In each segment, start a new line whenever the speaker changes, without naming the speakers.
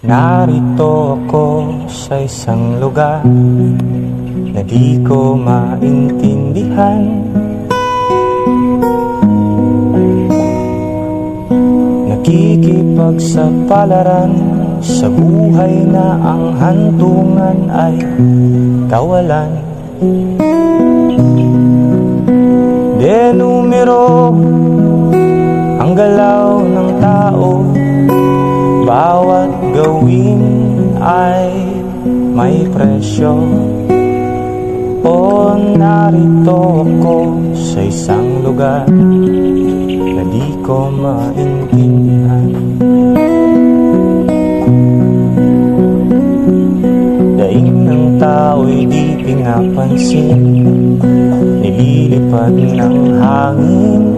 Narito ako sa isang lugar na di ko maintindihan. Nakikipagsapalaran sa buhay na ang hantungan ay kawalan. De numero ang galaw ng tao Bawat gawin ay may presyo. O narito ako sa isang lugar Na di ko maintindihan. Daing ng tao'y di pinapansin Nililipad ng hangin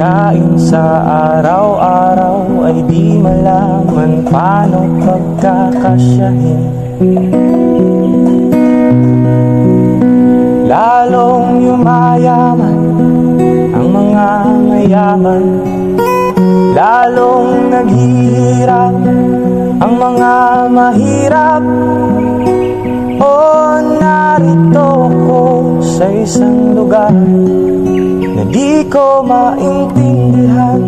Pangkain sa araw-araw ay di malaman paano pagkakasyahin. Lalong yumayaman ang mga mayaman Lalong naghihirap ang mga mahirap. O narito ko sa isang lugar Di ko maintindihan.